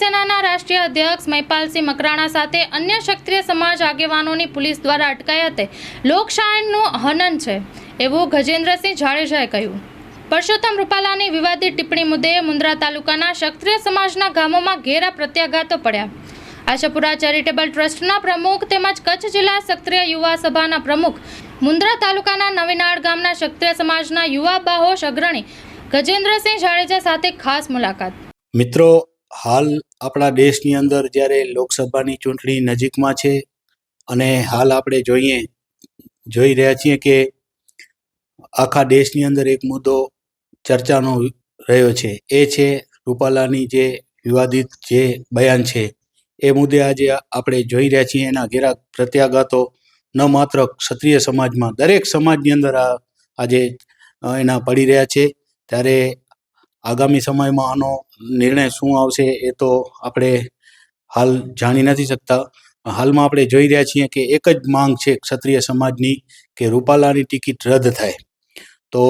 સેનાના રાષ્ટ્રીય અધ્યક્ષ મહિપાલસિંહ મકરાણા સાથે અન્ય ક્ષત્રિય સમાજ આગેવાનોની પોલીસ દ્વારા અટકાયતે લોકશાહીનું હનન છે, એવું ગજેન્દ્રસિંહ જાડેજાએ કહ્યું. પરસોત્તમ રૂપાલાની વિવાદિત ટિપ્પણી મુદ્દે મુન્દ્રા તાલુકાના ક્ષત્રિય સમાજના ગામોમાં ઘેરા પ્રત્યાઘાતો પડ્યા. આશાપુરા ચેરિટેબલ ટ્રસ્ટના પ્રમુખ તેમજ કચ્છ જિલ્લા ક્ષત્રિય યુવા સભાના પ્રમુખ મુન્દ્રા તાલુકાના નવીનાળ ગામના ક્ષત્રિય સમાજના યુવા બાહોશ અગ્રણી ગજેન્દ્રસિંહ જાડેજા સાથે ખાસ મુલાકાત. મિત્રો હાલ આપણા દેશની અંદર જ્યારે લોકસભાની ચૂંટણી નજીકમાં છે અને હાલ આપણે જોઈએ, જોઈ રહ્યા છીએ કે આખા દેશની અંદર એક મુદ્દો ચર્ચાનો રહ્યો છે. એ છે રૂપાલાની જે વિવાદિત જે બયાન છે, એ મુદ્દે આજે આપણે જોઈ રહ્યા છીએ. એના ઘેરા પ્રત્યાઘાતો ન માત્ર ક્ષત્રિય સમાજમાં, દરેક સમાજની અંદર આ આજે એના પડી રહ્યા છે. ત્યારે આગામી સમયમાં આનો નિર્ણય શું આવશે એ તો આપણે હાલ જાણી નથી શકતા. હાલમાં આપણે જોઈ રહ્યા છીએ કે એક જ માંગ છે ક્ષત્રિય સમાજની કે રૂપાલાની ટિકિટ રદ થાય. તો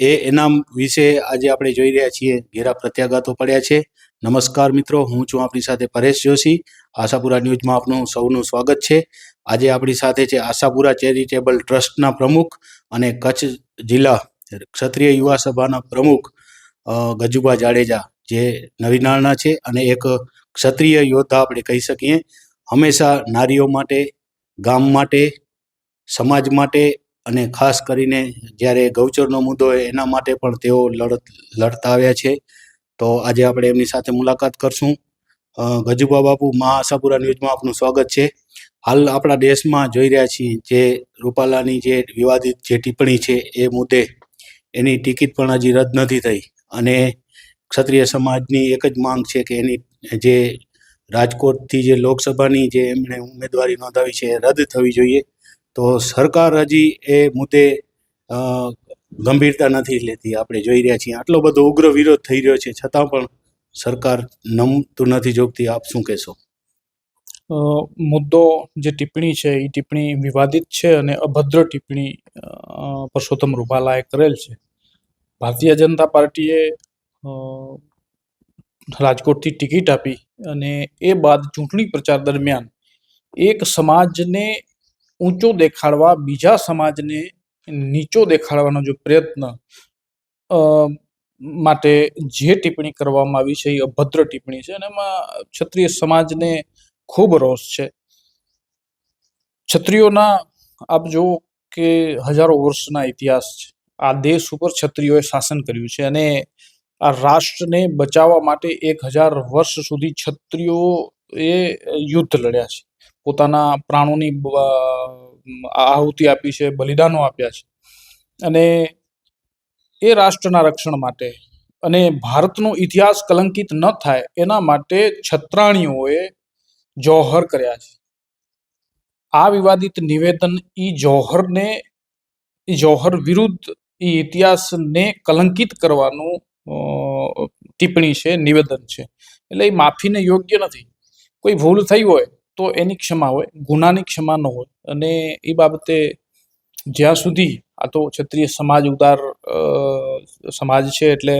એ એના વિશે આજે આપણે જોઈ રહ્યા છીએ. ઘેરા પ્રત્યાઘાતો પડ્યા છે. નમસ્કાર મિત્રો, હું છું આપણી સાથે પરેશ જોશી. આશાપુરા ન્યૂઝમાં આપનું સૌનું સ્વાગત છે. આજે આપણી સાથે છે આશાપુરા ચેરિટેબલ ટ્રસ્ટના પ્રમુખ અને કચ્છ જિલ્લા ક્ષત્રિય યુવા સભાના પ્રમુખ અ, ગજુભા જાડેજા જે નવીનાળના છે અને એક ક્ષત્રિય યોદ્ધા આપણે કહી શકીએ. હંમેશા નારીઓ માટે ગામ માટે સમાજ માટે અને ખાસ કરીને જ્યારે ગૌચરનો મુદ્દો હોય એના માટે પણ તેઓ લડત લડતા આવ્યા છે. તો આજે આપણે એમની સાથે મુલાકાત કરશું. ગજુબા બાપુ મા આશાપુરા ન્યૂઝમાં આપનું સ્વાગત છે. હાલ આપણા દેશમાં જોઈ રહ્યા છીએ જે રૂપાલાની જે વિવાદિત જે ટિપ્પણી છે એ મુદ્દે એની ટિકિટ પણ હજી રદ નથી થઈ. અને ક્ષત્રિય સમાજની એક જ માંગ છે કે એની જે રાજકોટથી જે લોકસભાની જે એમણે ઉમેદવારી નોંધાવી છે એ રદ થવી જોઈએ, તો સરકાર હજી એ મુદ્દે ગંભીરતા નથી લેતી. આપણે જોઈ રહ્યા છીએ. આટલો બધો ઉગ્ર વિરોધ થઈ રહ્યો છે. છતાં પણ સરકાર નમતું નથી જોગતી. આપ શું કહેશો? મુદ્દો જે ટિપ્પણી છે એ ટિપ્પણી વિવાદિત છે અને અભદ્ર ટિપ્પણી પરસોત્તમ રૂપાલાએ કરેલ છે. ભારતીય જનતા પાર્ટીએ રાજકોટથી ટિકિટ આપી અને એ બાદ ચૂંટણી પ્રચાર દરમિયાન એક સમાજને ઊંચો દેખાડવા, બીજા સમાજને નીચો દેખાડવાનો જો પ્રયત્ન માટે જે ટિપ્પણી કરવામાં આવી છે એ અભદ્ર ટિપ્પણી છે અને એમાં ક્ષત્રિય સમાજને ખૂબ રોષ છે. ક્ષત્રિયોના આપ જુઓ કે હજારો વર્ષના ઇતિહાસ છે. આ દેશ ઉપર ક્ષત્રિયોએ શાસન કર્યું છે અને આ રાષ્ટ્રને બચાવવા માટે એક હજાર વર્ષ સુધી ક્ષત્રિયો એ યુદ્ધ લડ્યા છે. પોતાના પ્રાણોની આહુતિ આપી છે, બલિદાનો આપ્યા છે. અને એ રાષ્ટ્રના રક્ષણ માટે અને ભારતનો ઇતિહાસ કલંકિત ન થાય એના માટે છત્રાણીઓએ જોહર કર્યા છે. આ વિવાદિત નિવેદન ઈ જોહરને જૌહર વિરુદ્ધ ઈ ઇતિહાસને કલંકિત કરવાનું ટિપ્પણી છે, નિવેદન છે. એટલે એ માફીને યોગ્ય નથી. કોઈ ભૂલ થઈ હોય તો એની ક્ષમા હોય, ગુનાની ક્ષમા ન હોય. અને એ બાબતે જ્યાં સુધી આ તો ક્ષત્રિય સમાજ ઉદાર સમાજ છે એટલે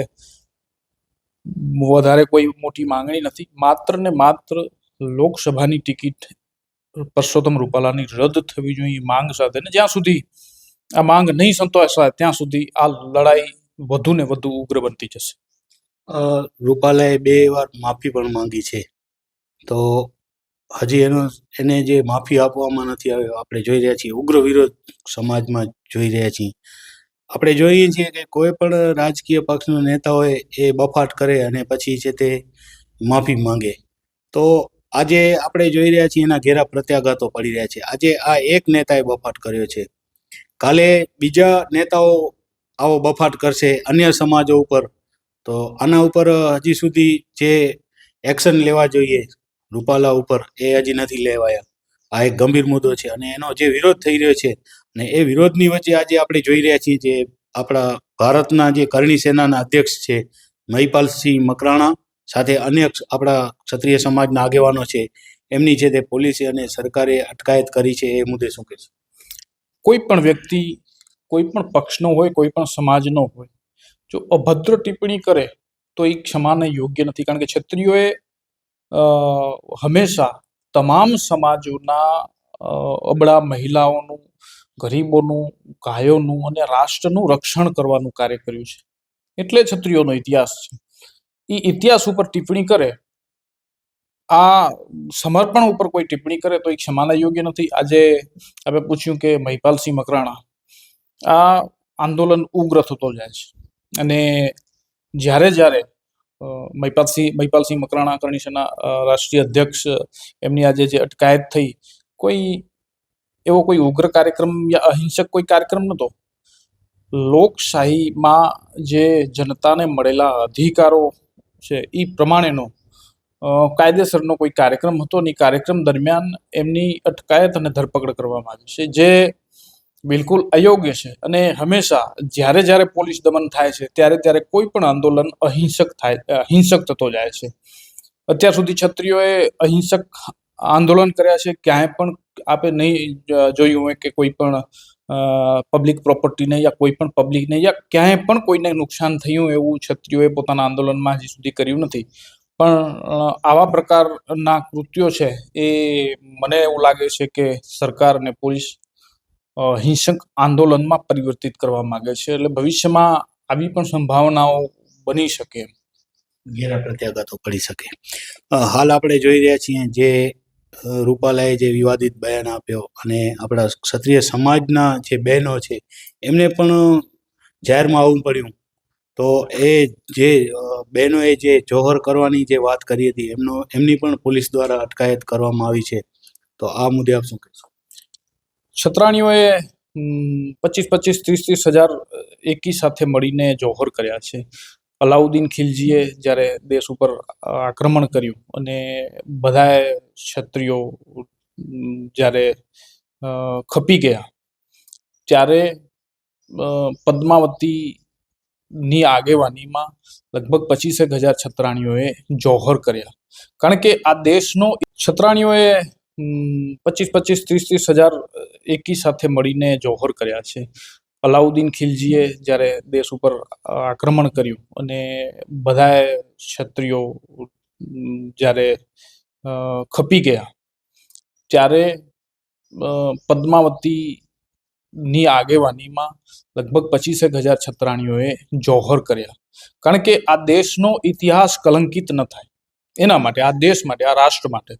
વધારે કોઈ મોટી માંગણી નથી. માત્ર ને માત્ર લોકસભાની ટિકિટ પરસોત્તમ રૂપાલાની રદ થવી જોઈએ માંગ સાથે. ને જ્યાં સુધી આ માંગ નહીં સંતોષાય ત્યાં સુધી આ લડાઈ વધુ ને વધુ ઉગ્ર બનતી જશે. રૂપાલાએ બે વાર માફી પણ માંગી છે. તો હજી એનો, એને જે માફી આપવામાં નથી આવ્યો, આપણે જોઈ રહ્યા છીએ, ઉગ્ર વિરોધ સમાજમાં જોઈ રહ્યા છીએ. આપણે જોઈએ છીએ કે કોઈ પણ રાજકીય પક્ષનો નેતા હોય એ બફાટ કરે અને પછી છે તે માફી માંગે. તો આજે આપણે જોઈ રહ્યા છીએ એના ઘેરા પ્રત્યાઘાતો પડી રહ્યા છે. આજે આ એક નેતાએ બફાટ કર્યો છે. કાલે બીજા નેતાઓ આવો બફાટ કરશે અન્ય સમાજો ઉપર, તો આના ઉપર હજી સુધી જે એક્શન લેવા જોઈએ રૂપાલા ઉપર, એ હજી નથી લેવાયા. આ એક ગંભીર મુદ્દો છે અને એનો જે વિરોધ થઈ રહ્યો છે અને એ વિરોધની વચ્ચે આજે આપણે જોઈ રહ્યા છીએ જે આપણા ભારતના જે કરણી સેનાના અધ્યક્ષ છે મહિપાલસિંહ મકરાણા સાથે અન્ય આપણા ક્ષત્રિય સમાજના આગેવાનો છે, એમની છે તે પોલીસે અને સરકારે અટકાયત કરી છે એ મુદ્દે શું કહેશો? કોઈ પણ વ્યક્તિ, કોઈ પણ પક્ષનો હોય, કોઈ પણ સમાજનો હોય, જો અભદ્ર ટિપ્પણી કરે, તો એ ક્ષમાને યોગ્ય નથી. કારણ કે ક્ષત્રિયોએ હંમેશા તમામ સમાજોના અબળા મહિલાઓનું, ગરીબોનું, ગાયોનું અને રાષ્ટ્રનું રક્ષણ કરવાનું કાર્ય કર્યું છે. એટલે ક્ષત્રિયોનો ઇતિહાસ છે. એ ઇતિહાસ ઉપર ટિપ્પણી કરે આ સમર્પણ ઉપર કોઈ ટિપ્પણી કરે તો એ ક્ષમાના યોગ્ય નથી. આજે આપણે પૂછ્યું કે મહિપાલસિંહ મકરાણા, આ આંદોલન ઉગ્ર થતો જાય છે. અને જ્યારે જ્યારે મહિપાલસિંહ મહિપાલસિંહ મકરાણા કરણીશના રાષ્ટ્રીય અધ્યક્ષ એમની આજે જે અટકાયત થઈ, કોઈ એવો કોઈ ઉગ્ર કાર્યક્રમ યા અહિંસક કોઈ કાર્યક્રમ નહોતો. લોકશાહીમાં જે જનતાને મળેલા અધિકારો છે એ પ્રમાણેનો કાયદેસરનો કોઈ કાર્યક્રમ હતો અને કાર્યક્રમ દરમિયાન એમની અટકાયત અને ધરપકડ કરવામાં આવી છે, જે બિલકુલ અયોગ્ય છે. અને હંમેશા જ્યારે જ્યારે પોલીસ દમન થાય છે, ત્યારે ત્યારે કોઈ પણ આંદોલન અહિંસક થાય હિંસક થતો જાય છે. અત્યાર સુધી છત્રીઓએ અહિંસક આંદોલન કર્યા છે, ક્યાંય પણ આપે નહીં જોયું હોય કે કોઈ પણ પબ્લિક પ્રોપર્ટીને યા કોઈ પણ પબ્લિકને યા ક્યાંય પણ કોઈને નુકસાન થયું એવું છત્રીઓએ પોતાના આંદોલનમાં હજી સુધી કર્યું નથી. પણ આવા પ્રકારના કૃત્યો છે એ મને એવું લાગે છે કે સરકાર અને પોલીસ હિંસક આંદોલનમાં પરિવર્તિત કરવા માંગે છે. એટલે ભવિષ્યમાં આવી પણ સંભાવનાઓ બની શકે. ઘેરા પ્રત્યાઘાતો પડી શકે હાલ આપણે જોઈ રહ્યા છીએ જે રૂપાલાએ જે વિવાદિત બયાન આપ્યો અને આપણા ક્ષત્રિય સમાજના જે બહેનો છે, એમને પણ જાહેરમાં આવવું પડ્યું. તો એ જે બહેનોએ જે જોહર કરવાની જે વાત કરી હતી એમનો એમની પણ પોલીસ દ્વારા અટકાયત કરવામાં આવી છે. તો આ મુદ્દે આપ શું કહેશો? છત્રાણીઓએ પચીસ પચીસ ત્રીસ ત્રીસ હજાર એકી સાથે મળીને જોહર કર્યા છે. અલાઉદ્દીન ખિલજીએ જ્યારે દેશ ઉપર આક્રમણ કર્યું અને બધાએ ક્ષત્રિયો જ્યારે ખપી ગયા ત્યારે અ, પદ્માવતીની આગેવાનીમાં લગભગ પચીસેક હજાર છત્રાણીઓએ જોહર કર્યા. કારણ કે આ દેશનો છત્રાણીઓએ પચીસ પચીસ ત્રીસ ત્રીસ હજાર એકી સાથે મળીને જોહર કર્યા છે. અલાઉદ્દીન ખિલજીએ જ્યારે દેશ ઉપર આક્રમણ કર્યું અને બધાએ ક્ષત્રિયો જ્યારે ખપી ગયા ત્યારે અ, પદ્માવતીની આગેવાનીમાં લગભગ પચીસેક હજાર છત્રાણીઓએ જોહર કર્યા. કારણ કે આ દેશનો ઇતિહાસ કલંકિત ન થાય. એના માટે, આ દેશ માટે, આ રાષ્ટ્ર માટે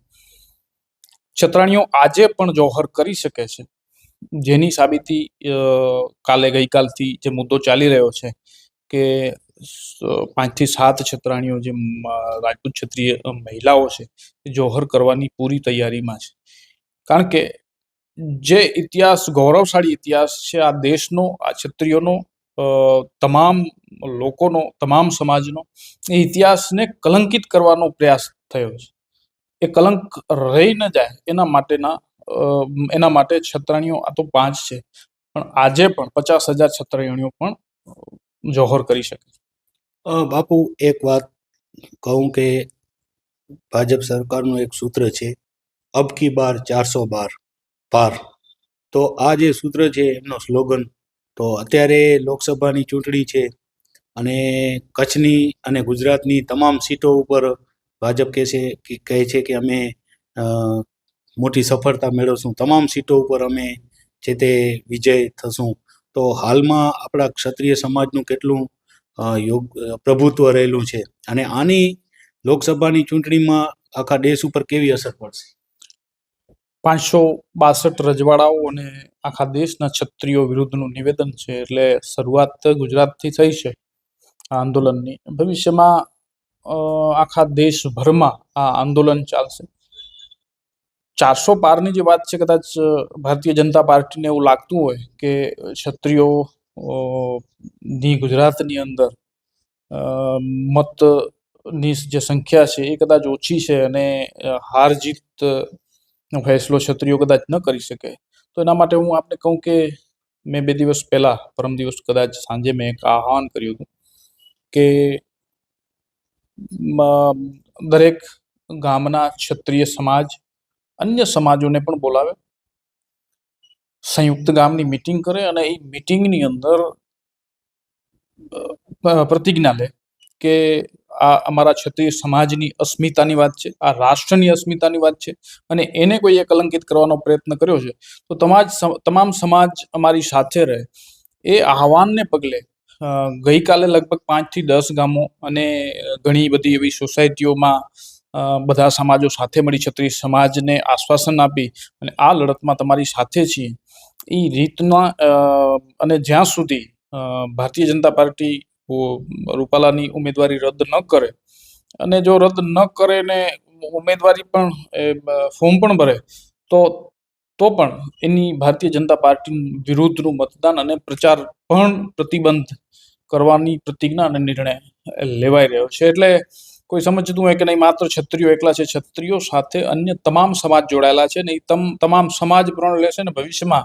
છત્રાણીઓ આજે પણ જોહર કરી શકે છે. જેની સાબિતી કાલે ગઈકાલથી જે મુદ્દો ચાલી રહ્યો છે કે પાંચથી સાત છત્રાણીઓ જે રાજપૂત ક્ષત્રિય મહિલાઓ છે જોહર કરવાની પૂરી તૈયારીમાં છે. કારણ કે જે ઇતિહાસ, ગૌરવશાળી ઇતિહાસ છે આ દેશનો, આ ક્ષત્રિયોનો તમામ લોકોનો, તમામ સમાજનો, એ ઇતિહાસને કલંકિત કરવાનો પ્રયાસ થયો છે. એ કલંક રહી ન જાય એના માટેના એના માટે છત્રાણીઓ આ તો પાંચ છે, પણ આજે પણ પચાસ હજાર છત્રાણીઓ પણ જોહર કરી શકે બાપુ, એક વાત કહું કે ભાજપ સરકારનું એક સૂત્ર છે અબ કી બાર ચારસો બાર. પાર. તો આ જે સૂત્ર છે એમનો સ્લોગન. તો અત્યારે લોકસભાની ચૂંટણી છે અને કચ્છની અને ગુજરાતની તમામ સીટો ઉપર ભાજપ કહે છે કે, કહે છે કે અમે મોટી સફળતા મેળવશું. તમામ સીટો ઉપર અમે જે તે વિજય થશું. તો હાલમાં આપણા ક્ષત્રિય સમાજનું કેટલું યોગ, પ્રભુત્વ રહેલું છે. અને આની લોકસભાની ચૂંટણીમાં આખા દેશ ઉપર કેવી અસર પડશે? પાંચસો બાસઠ રજવાડાઓ અને આખા દેશના ક્ષત્રિયો વિરુદ્ધનું નિવેદન છે એટલે શરૂઆત ગુજરાતથી થઈ છે આ આંદોલનની. ભવિષ્યમાં આખા દેશભરમાં આ આંદોલન ચાલશે. ચારસો પારની જે વાત છે કદાચ ભારતીય જનતા પાર્ટીને એવું લાગતું હોય કે ક્ષત્રિયો ની ગુજરાતની અંદર મતની જે સંખ્યા છે એ કદાચ ઓછી છે અને હાર જીત ફેસલો ક્ષત્રિયો કદાચ ન કરી શકે. તો એના માટે હું આપને કહું કે મેં બે દિવસ પહેલાં, પરમ દિવસ કદાચ સાંજે મેં એક આહવાન કર્યું હતું કે દરેક ગામના ક્ષત્રિય સમાજ, અન્ય સમાજોને પણ બોલાવે, સંયુક્ત ગામની મિટિંગ કરે અને એ મિટિંગની અંદર પ્રતિજ્ઞા લે કે આ અમારા ક્ષત્રિય સમાજની અસ્મિતાની વાત છે, આ રાષ્ટ્રની અસ્મિતાની વાત છે અને એને કોઈએ કલંકિત કરવાનો પ્રયત્ન કર્યો છે. તો તમાજ તમામ સમાજ અમારી સાથે રહે. એ આહવાનને પગલે ગઈકાલે લગભગ પાંચથી દસ ગામો અને ઘણી બધી એવી સોસાયટીઓમાં બધા સમાજો સાથે મળી ક્ષત્રિય સમાજને આશ્વાસન આપી અને આ લડતમાં તમારી સાથે છીએ. એ રીતના અને જ્યાં સુધી ભારતીય જનતા પાર્ટી રૂપાલાની ઉમેદવારી રદ ન કરે. અને જો રદ ન કરે ને ઉમેદવારી પણ એ, ફોર્મ પણ ભરે તો તો પણ એની ભારતીય જનતા પાર્ટી વિરુદ્ધનું મતદાન અને પ્રચાર પણ પ્રતિબંધ કરવાની પ્રતિજ્ઞા અને નિર્ણય લેવાઈ રહ્યો છે. એટલે કોઈ સમજતું હોય કે નહીં માત્ર છત્રીઓ એકલા છે છત્રીઓ સાથે અન્ય તમામ સમાજ જોડાયેલા છે ને એ તમ તમામ સમાજ પ્રણ લેશે ને ભવિષ્યમાં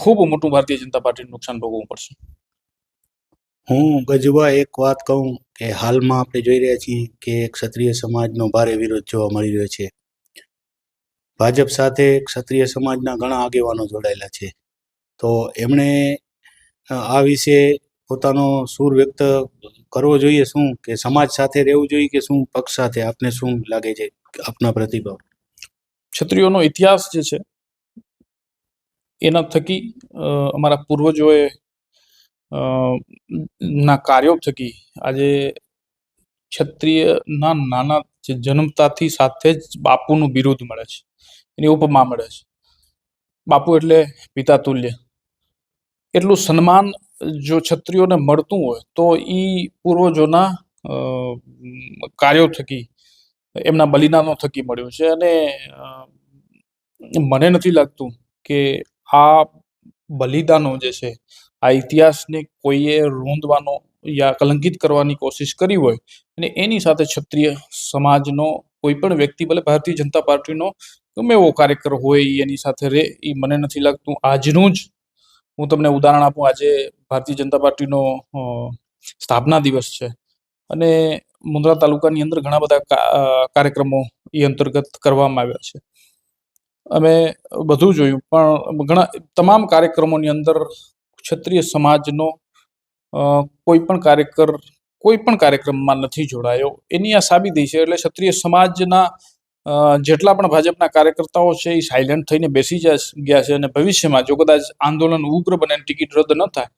ખૂબ મોટું ભારતીય જનતા પાર્ટીનું નુકસાન ભોગવવું પડશે. હું ગજવા એક વાત કહું કે હાલમાં આપણે જોઈ રહ્યા છીએ કે ક્ષત્રિય સમાજનો ભારે વિરોધ જોવા મળી રહ્યો છે. ભાજપ સાથે ક્ષત્રિય સમાજના ઘણા આગેવાનો જોડાયેલા છે. તો એમણે આ વિશે પોતાનો સૂર વ્યક્ત કરવો જોઈએ શું? કે સમાજ સાથે રહેવું જોઈએ કે શું પક્ષ સાથે? આપને શું લાગે છે આપના પ્રતિભાવ? ક્ષત્રિયોનો ઇતિહાસ જે છે, એના થકી અમારા પૂર્વજોએ ના કાર્યો થકી આજે ક્ષત્રિયના નાના જન્મતાથી સાથે જ બાપુનું બિરુદ મળે છે. એની ઉપમા મળે છે. બાપુ એટલે પિતા તુલ્ય. એટલું સન્માન જો ક્ષત્રિયોને મળતું હોય તો એ પૂર્વજોના કાર્યો થકી, એમના બલિદાનો થકી મળ્યું છે. અને મને નથી લાગતું કે આ બલિદાનો જે છે આ ઇતિહાસને કોઈએ રૂંધવાનો યા કલંકિત કરવાની કોશિશ કરી હોય અને એની સાથે ક્ષત્રિય સમાજનો કોઈ પણ વ્યક્તિ, ભલે ભારતીય જનતા પાર્ટીનો ગમે એવો કાર્યકર હોય, એની સાથે રહે, એ મને નથી લાગતું. આજનું જ હું તમને ઉદાહરણ આપું. આજે ભારતીય જનતા પાર્ટીનો સ્થાપના દિવસ છે અને મુંદ્રા તાલુકાની અંદર ઘણા બધા કાર્યક્રમો એ અંતર્ગત કરવામાં આવ્યા છે. અમે બધું જોયું, પણ ઘણા, તમામ કાર્યક્રમોની અંદર ક્ષત્રિય સમાજનો કોઈ પણ કાર્યકર, કોઈ પણ કાર્યક્રમમાં નથી જોડાયો. એની આ સાબિતી છે એટલે ક્ષત્રિય સમાજના જેટલા પણ ભાજપના કાર્યકર્તાઓ છે એ સાયલન્ટ થઈને બેસી ગયા છે અને ભવિષ્યમાં જો કદાચ આંદોલન ઉગ્ર બને ટિકિટ રદ ન થાય,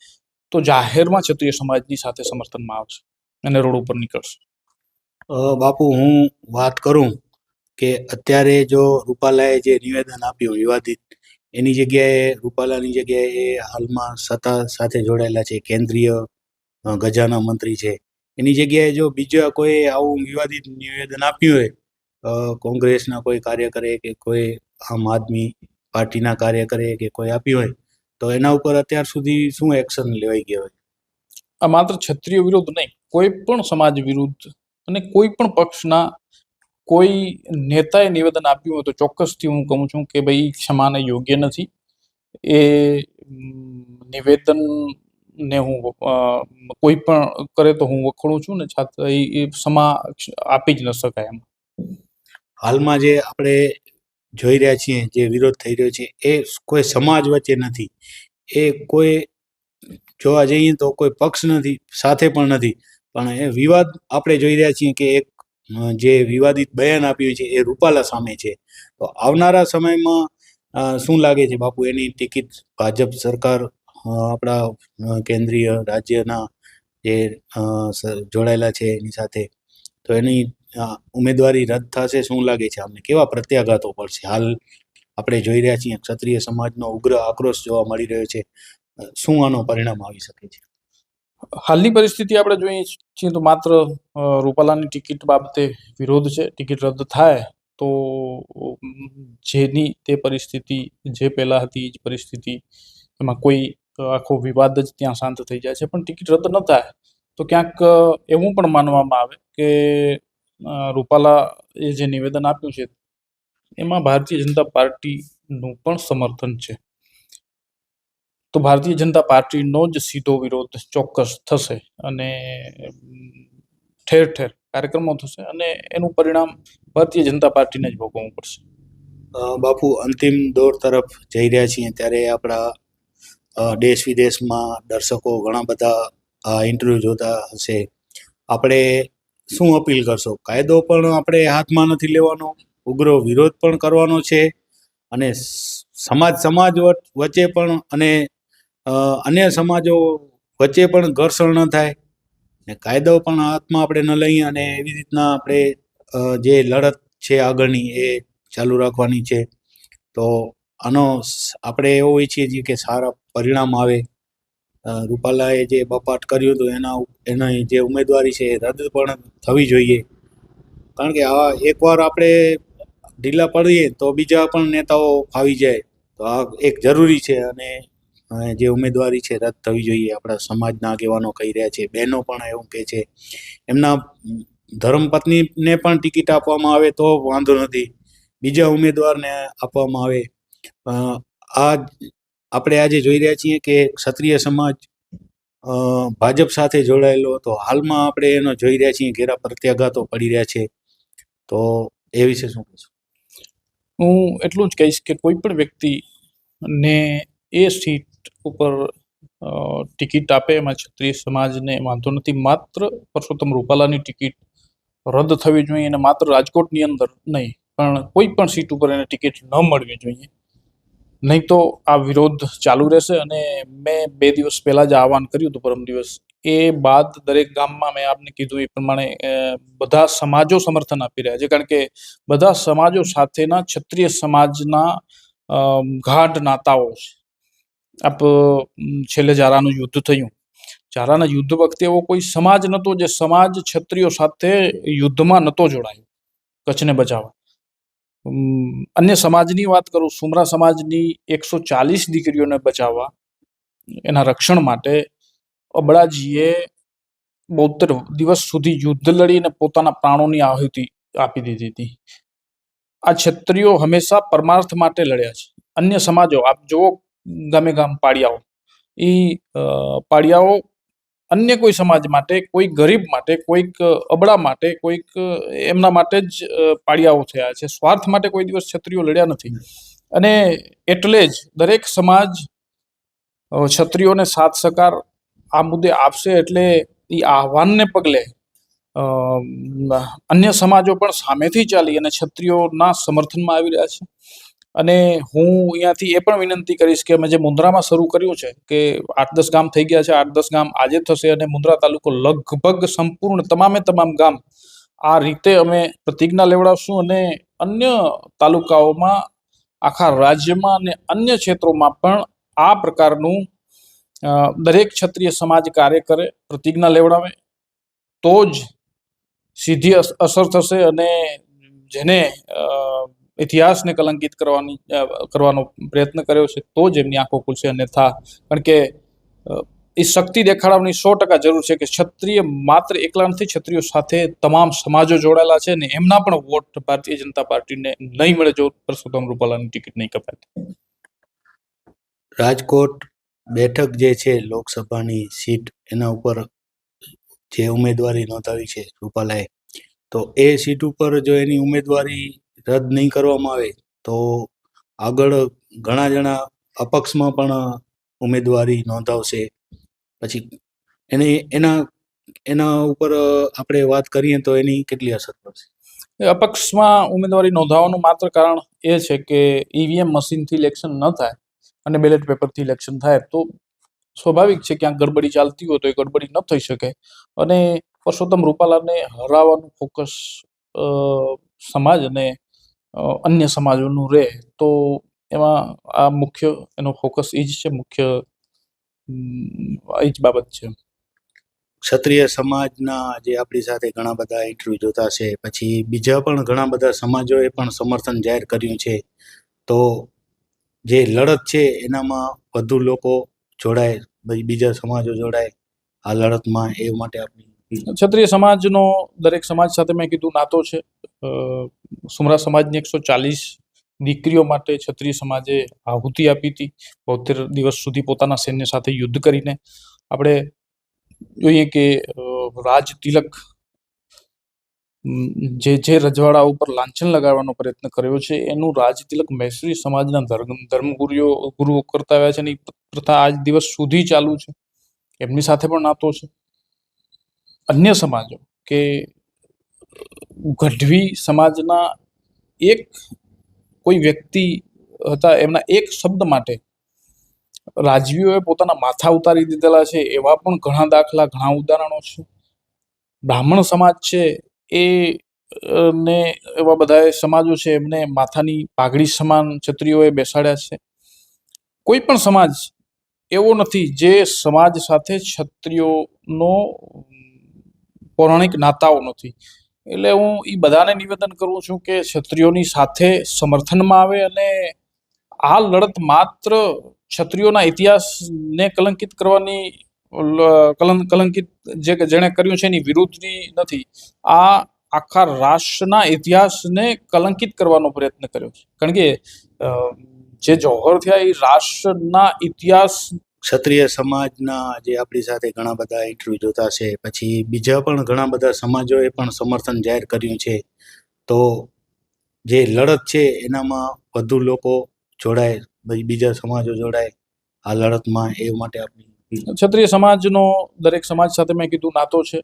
તો જાહેરમાં ક્ષત્રિય સમાજની સાથે સમર્થનમાં આવશે અને રોડ ઉપર નીકળશે. બાપુ, હું વાત કરું કે અત્યારે જો રૂપાલાએ જે નિવેદન આપ્યું વિવાદિત એની જગ્યાએ, રૂપાલાની જગ્યાએ એ હાલમાં સત્તા સાથે જોડાયેલા છે, કેન્દ્રીય ગજાના મંત્રી છે. એની જગ્યાએ જો બીજા કોઈ આવું વિવાદિત નિવેદન આપ્યું હોય કોંગ્રેસના કોઈ કાર્યકરે કે કોઈ આમ આદમી પાર્ટીના કાર્યકરે કે કોઈ આપ્યું હોય, તો એના ઉપર અત્યાર સુધી શું એક્શન લેવાઈ ગયો હોય? આ માત્ર ક્ષત્રિય વિરુદ્ધ નહીં, કોઈ પણ સમાજ વિરુદ્ધ અને કોઈ પણ પક્ષના કોઈ નેતાએ નિવેદન આપ્યું હોય તો ચોક્કસથી હું કહું છું કે ભાઈ ક્ષમાને યોગ્ય નથી. એ નિવેદન ને હું કોઈ પણ કરે તો હું વખોડું છું ને છાત્ર એ ક્ષમા આપી જ ન શકાય એમ. હાલમાં જે આપણે જોઈ રહ્યા છીએ, જે વિરોધ થઈ રહ્યો છે, એ કોઈ સમાજ વચ્ચે નથી. એ કોઈ જોવા જઈએ તો કોઈ પક્ષ નથી, સાથે પણ નથી. પણ એ વિવાદ આપણે જોઈ રહ્યા છીએ કે એક જે વિવાદિત બયાન આપ્યું છે એ રૂપાલા સામે છે. તો આવનારા સમયમાં શું લાગે છે બાપુ? એની ટિકિટ ભાજપ સરકાર આપણા કેન્દ્રીય રાજ્યના જે જોડાયેલા છે એની સાથે, તો એની ઉમેદવારી રદ થશે શું લાગે છે અમને કેવા પ્રત્યાઘાતો પડશે? હાલ આપણે જોઈ રહ્યા છીએ ક્ષત્રિય સમાજનો ઉગ્ર આક્રોશ જોવા મળી રહ્યો છે. શું આનો પરિણામ આવી શકે છે? હાલની પરિસ્થિતિ આપણે જોઈએ છીએ તો માત્ર રૂપાલાની ટિકિટ બાબતે વિરોધ છે. ટિકિટ રદ થાય તો, જેની તે પરિસ્થિતિ, જે પહેલાં હતી એ જ પરિસ્થિતિ, એમાં કોઈ આખો વિવાદ જ ત્યાં શાંત થઈ જાય છે. પણ ટિકિટ રદ ન થાય તો ક્યાંક એવું પણ માનવામાં આવે કે રૂપાલા એ જે નિવેદન આપ્યું છે, એમાં ભારતીય જનતા પાર્ટીનું પણ સમર્થન છે. તો ભારતીય જનતા પાર્ટીનો જ સીધો વિરોધ ચોક્કસ થશે અને ઠેર ઠેર કાર્યક્રમો થશે અને એનું પરિણામ ભારતીય જનતા પાર્ટીને જ ભોગવવું પડશે. બાપુ, અંતિમ દોર તરફ જઈ રહ્યા છીએ ત્યારે આપણા દેશ વિદેશમાં દર્શકો ઘણા બધા ઇન્ટરવ્યૂ જોતા હશે. આપણે શું અપીલ કરશો? કાયદો પણ આપણે હાથમાં નથી લેવાનો, ઉગ્ર વિરોધ પણ કરવાનો છે અને સમાજ સમાજ વચ- વચ્ચે પણ અને અન્ય સમાજો વચ્ચે પણ ઘર્ષણ ન થાય ને કાયદો પણ હાથમાં આપણે ન લઈએ અને એવી રીતના આપણે જે લડત છે આગળની એ ચાલુ રાખવાની છે. તો આનો આપણે એવો ઈચ્છીએ છીએ કે સારા પરિણામ આવે. રૂપાલાએ જે બપાટ કર્યું હતું એના એની જે ઉમેદવારી છે એ રદ પણ થવી જોઈએ. કારણ કે આ એકવાર આપણે ઢીલા પડીએ તો બીજા પણ નેતાઓ ફાવી જાય. તો આ એક જરૂરી છે અને જે ઉમેદવારી છે, રદ થવી જોઈએ. આપણા સમાજના આગેવાનો કહી રહ્યા છે. બહેનો પણ એવું કહે છે. એમના ધર્મપત્નીને પણ ટિકિટ આપવામાં આવે તો વાંધો નથી. બીજા ઉમેદવારને આપવામાં આવે. આ આપણે આજે જોઈ રહ્યા છીએ કે ક્ષત્રિય સમાજ ભાજપ સાથે જોડાયેલો હતો. હાલમાં આપણે એનો જોઈ રહ્યા છીએ, ઘેરા પ્રત્યાઘાતો પડી રહ્યા છે. તો એ વિશે શું કહીશું? હું એટલું જ કહીશ કે કોઈ પણ વ્યક્તિ ને એ સીટ ઉપર ટિકિટ આપે એમાં ક્ષત્રિય સમાજને વાંધો નથી. માત્ર પરસોત્તમ રૂપાલાની ટિકિટ રદ થવી જોઈએ અને માત્ર રાજકોટની અંદર નહીં, પણ કોઈ પણ સીટ ઉપર એને ટિકિટ ન મળવી જોઈએ. નહીં તો આ વિરોધ ચાલુ રહેશે અને મેં બે દિવસ પહેલા જ આહવાન કર્યું હતું પરમ દિવસ. એ બાદ દરેક ગામમાં મેં આપને કીધું એ પ્રમાણે બધા સમાજો સમર્થન આપી રહ્યા છે. કારણ કે બધા સમાજો સાથેના ક્ષત્રિય સમાજના ગાઢ નાતાઓ છે. આપ છેલ્લે જારાનું યુદ્ધ થયું. જારાના યુદ્ધ વખતે એવો કોઈ સમાજ નહોતો જે સમાજ ક્ષત્રિયો સાથે યુદ્ધમાં નહોતો જોડાયો, કચ્છને બચાવવા. અન્ય સમાજની વાત કરું, સુમરા સમાજની એકસો ચાલીસ દીકરીઓને બચાવવા, એના રક્ષણ માટે અબડાજીએ બોતેર દિવસ સુધી યુદ્ધ લડીને પોતાના પ્રાણોની આહુતિ આપી દીધી હતી. આ ક્ષત્રિયો હંમેશા પરમાર્થ માટે લડ્યા છે. અન્ય સમાજો, આપ જુઓ ગામે ગામ પાળિયાઓ એ પાળિયાઓ અન્ય કોઈ સમાજ માટે, કોઈ ગરીબ માટે, કોઈક અબળા માટે, કોઈક, એમના માટે જ પાળિયાઓ થયા છે. સ્વાર્થ માટે કોઈ દિવસ ક્ષત્રિયો લડ્યા નથી. અને એટલે જ દરેક સમાજ ક્ષત્રિયોને સાથ સહકાર આ મુદ્દે આપશે એટલે એ આહવાનને પગલે અન્ય સમાજો પણ સામેથી ચાલી અને ક્ષત્રિયોના સમર્થનમાં આવી રહ્યા છે. અને હું અહીંયાથી એ પણ વિનંતી કરીશ કે અમે જે મુન્દ્રામાં શરૂ કર્યું છે, કે આઠ દસ ગામ થઈ ગયા છે, આઠ દસ ગામ આજે થશે અને મુન્દ્રા તાલુકો લગભગ સંપૂર્ણ તમામે તમામ ગામ આ રીતે અમે પ્રતિજ્ઞા લેવડાવશું અને અન્ય તાલુકાઓમાં, આખા રાજ્યમાં અને અન્ય ક્ષેત્રોમાં પણ આ પ્રકારનું દરેક ક્ષત્રિય સમાજ કાર્ય કરે, પ્રતિજ્ઞા લેવડાવે, તો જ સીધી અસ- અસર થશે અને જેને ઇતિહાસને કલંકિત કરવાની કરવાનો પ્રયત્ન કર્યો છે, તો જ એમની આંખો ખુલશે અન્યથા કારણ કે એ શક્તિ દેખાડવાની સો ટકા જરૂર છે કે ક્ષત્રિય માત્ર એકલા નથી, ક્ષત્રિયો સાથે તમામ સમાજો જોડાયેલા છે ને એમના પણ વોટ ભારતીય જનતા પાર્ટીને નહીં મળે જો પરસોત્તમ રૂપાલાની ટિકિટ નહીં કપાય. રાજકોટ બેઠક જે છે લોકસભાની સીટ, એના ઉપર જે ઉમેદવારી નોંધાવી છે રૂપાલાએ, તો એ સીટ ઉપર જો એની ઉમેદવારી રદ નહીં કરવામાં આવે, તો આગળ ઘણા જણા અપક્ષમાં પણ ઉમેદવારી નોંધાવશે. પછી એને, એના એના ઉપર આપણે વાત કરીએ તો એની કેટલી અસર પડશે? અપક્ષમાં ઉમેદવારી નોંધાવવાનું માત્ર કારણ એ છે કે ઈવીએમ મશીનથી ઇલેક્શન ન થાય અને બેલેટ પેપરથી ઇલેક્શન થાય, તો સ્વાભાવિક છે ક્યાંક ગડબડી ચાલતી હોય તો એ ગડબડી ન થઈ શકે. અને પરસોત્તમ રૂપાલાને હરાવવાનું ફોકસ સમાજ અને અન્ય સમાજોનું રહે, તો એમાં આ મુખ્ય, એનો ફોકસ એ જ છે, મુખ્ય એ જ બાબત છે. ક્ષત્રિય સમાજના જે આપણી સાથે ઘણા બધા ઇન્ટરવ્યુ જોતા છે, પછી બીજા પણ ઘણા બધા સમાજોએ પણ સમર્થન જાહેર કર્યું છે. તો જે લડત છે, એનામાં વધુ લોકો જોડાય બીજા સમાજો જોડાય, આ લડતમાં એ માટે આપણી ક્ષત્રિય સમાજનો દરેક સમાજ સાથે મેં કીધું, નાતો છે. સુમરા સમાજની એકસો ચાલીસ દીકરીઓ માટે ક્ષત્રિય સમાજે આહુતિ આપી હતી. બોતેર દિવસ સુધી પોતાના સૈન્ય સાથે યુદ્ધ કરીને. આપણે જોઈએ કે રાજ તિલક જે જે રજવાડા ઉપર લાંછન લગાડવાનો પ્રયત્ન કર્યો છે, એનું રાજ તિલક મૈસૂરી સમાજના ધર્મ, ધર્મગુરુઓ, ગુરુઓ કરતા આવ્યા છે અને પ્રથા આજ દિવસ સુધી ચાલુ છે. એમની સાથે પણ નાતો છે. અન્ય સમાજો કે ગઢવી સમાજના એક કોઈ વ્યક્તિ હતા, એમના એક શબ્દ માટે રાજવીઓએ પોતાના માથા ઉતારી દીધેલા છે, એવા પણ ઘણા દાખલા, ઘણા ઉદાહરણો છે. બ્રાહ્મણ સમાજ છે, એ ને એવા બધા સમાજો છે, એમને માથાની પાઘડી સમાન છત્રીઓએ બેસાડ્યા છે. કોઈ પણ સમાજ એવો નથી જે સમાજ સાથે ક્ષત્રિયોનો પૌરાણિક નાતાઓ નથી. એટલે હું એ બધાને નિવેદન કરું છું કે ક્ષત્રિયોની સાથે સમર્થનમાં આવે અને આ લડત માત્ર ક્ષત્રિયોના ઇતિહાસને કલંકિત કરવાની કલંકિત જે, જેણે કર્યું છે એની વિરુદ્ધની નથી. આ આખા રાષ્ટ્રના ઇતિહાસને કલંકિત કરવાનો પ્રયત્ન કર્યો છે. કારણ કે જે જોહર થયા એ રાષ્ટ્રના ઇતિહાસ ક્ષત્રિય સમાજના જે આપણી સાથે ઘણા બધા ઇન્ટરવ્યુ જોતા છે, પછી બીજા પણ ઘણા બધા સમાજોએ પણ સમર્થન જાહેર કર્યું છે. તો જે લડત છે એનામાં વધુ લોકો જોડાય બીજા સમાજો જોડાય, આ લડતમાં એ માટે આપણી ક્ષત્રિય સમાજનો દરેક સમાજ સાથે મેં કીધું નાતો છે.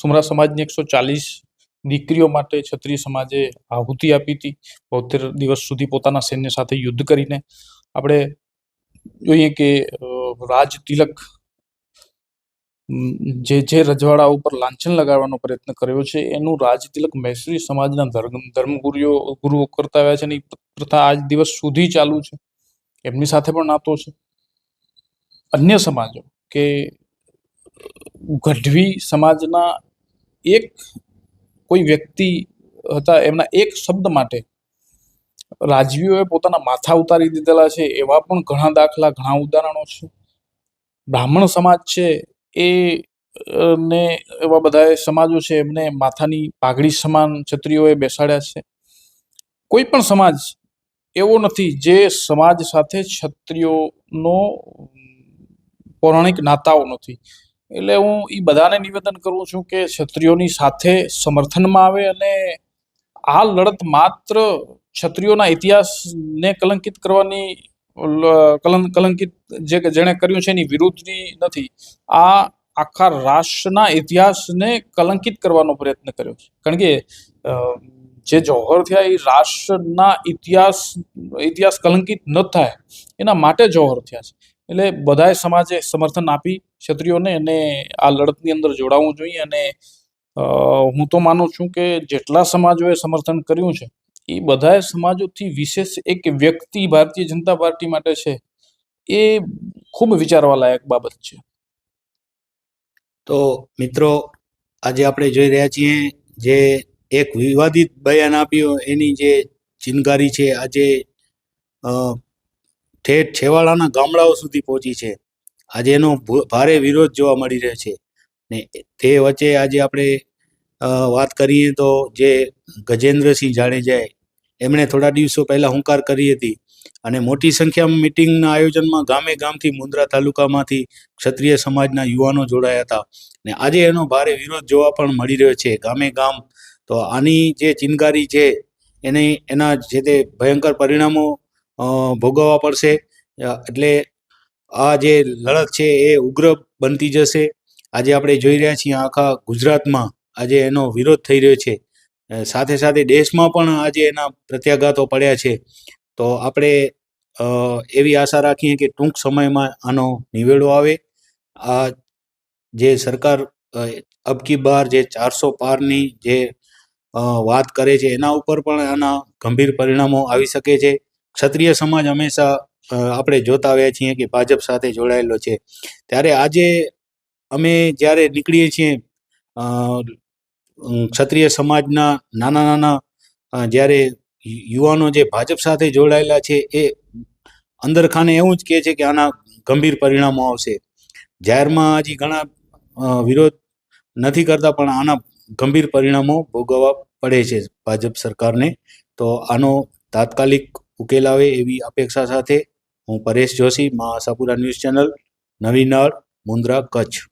સુમરા સમાજની એકસો ચાલીસ દીકરીઓ માટે ક્ષત્રિય સમાજે આહુતિ આપી હતી. બોતેર દિવસ સુધી પોતાના સૈન્ય સાથે યુદ્ધ કરીને આપણે જોઈએ કે રાજ તિલક જે જે રજવાડા ઉપર લાંછન લગાડવાનો પ્રયત્ન કર્યો છે, એનું રાજ તિલક મૈસૂરી સમાજના ધર્મ, ધર્મગુરુઓ, ગુરુઓ કરતા આવ્યા છે અને પ્રથા આજ દિવસ સુધી ચાલુ છે. એમની સાથે પણ નાતો છે. અન્ય સમાજો કે, ગઢવી સમાજના એક કોઈ વ્યક્તિ હતા, એમના એક શબ્દ માટે રાજવીઓએ પોતાના માથા ઉતારી દીધેલા છે, એવા પણ ઘણા દાખલા, ઘણા ઉદાહરણો છે. બ્રાહ્મણ સમાજ છે, એ ને એવા બધા સમાજો છે, એમને માથાની પાઘડી સમાન છત્રીઓએ બેસાડ્યા છે. કોઈ પણ સમાજ એવો નથી જે સમાજ સાથે ક્ષત્રિયોનો પૌરાણિક નાતાઓ નથી. એટલે હું એ બધાને નિવેદન કરું છું કે ક્ષત્રિયોની સાથે સમર્થનમાં આવે અને આ લડત માત્ર ક્ષત્રિયોના ઇતિહાસને કલંકિત કરવાની કલંકિત જે, જેણે કર્યું છે એની વિરુદ્ધની નથી. આ આખા રાષ્ટ્રના ઇતિહાસને કલંકિત કરવાનો પ્રયત્ન કર્યો છે. કારણ કે જે જોહર થયા એ રાષ્ટ્રના ઇતિહાસ ઇતિહાસ કલંકિત ન થાય, એના માટે જોહર થયા છે. એટલે બધાએ સમાજે સમર્થન આપી ક્ષત્રિયોને અને આ લડતની અંદર જોડાવવું જોઈએ અને હું તો માનું છું કે જેટલા સમાજોએ સમર્થન કર્યું છે એ બધાએ સમાજોથી વિશેષ એક વ્યક્તિ ભારતીય જનતા પાર્ટી માટે છે, એ ખૂબ વિચારવા લાયક બાબત છે. તો મિત્રો, આજે આપણે જોઈ રહ્યા છીએ જે એક વિવાદિત બયાન આપ્યું, એની જે ચિનગારી છે, આજે ઠેઠ છેવાડાના ગામડાઓ સુધી પહોંચી છે. આજે એનો ભારે વિરોધ જોવા મળી રહ્યો છે. ને તે વચ્ચે આજે આપણે વાત કરીએ તો જે ગજેન્દ્રસિંહ જાડેજાએ એમણે થોડા દિવસો પહેલાં હુંકાર કરી હતી અને મોટી સંખ્યામાં મિટિંગના આયોજનમાં ગામે ગામથી મુન્દ્રા તાલુકામાંથી ક્ષત્રિય સમાજના યુવાનો જોડાયા હતા. ને આજે એનો ભારે વિરોધ જોવા પણ મળી રહ્યો છે ગામે ગામ. તો આની જે ચિનગારી છે એને, એના જે તે ભયંકર પરિણામો ભોગવવા પડશે. એટલે આ જે લડત છે એ ઉગ્ર બનતી જશે. આજે આપણે જોઈ રહ્યા છીએ આખા ગુજરાતમાં આજે એનો વિરોધ થઈ રહ્યો છે. સાથે સાથે દેશમાં પણ આજે એના પ્રત્યાઘાતો પડ્યા છે. તો આપણે એવી આશા રાખીએ કે ટૂંક સમયમાં આનો નિવેડો આવે. આ જે સરકાર અબકી બાર જે ચારસો પારની જે વાત કરે છે, એના ઉપર પણ આના ગંભીર પરિણામો આવી શકે છે. ક્ષત્રિય સમાજ હંમેશા આપણે જોતા આવ્યા છીએ કે ભાજપ સાથે જોડાયેલો છે. ત્યારે આજે અમે જ્યારે નીકળીએ છીએ ક્ષત્રિય સમાજના નાના નાના જ્યારે યુવાનો જે ભાજપ સાથે જોડાયેલા છે એ અંદર ખાને એવું જ કહે છે કે આના ગંભીર પરિણામો આવશે. જાહેરમાં હજી ઘણા વિરોધ નથી કરતા પણ આના ગંભીર પરિણામો ભોગવવા પડે છે ભાજપ સરકારને. તો આનો તાત્કાલિક ઉકેલ આવે એવી અપેક્ષા સાથે હું પરેશ જોશી, મા ન્યૂઝ ચેનલ, નવી નળ, મુન્દ્રા કચ્છ.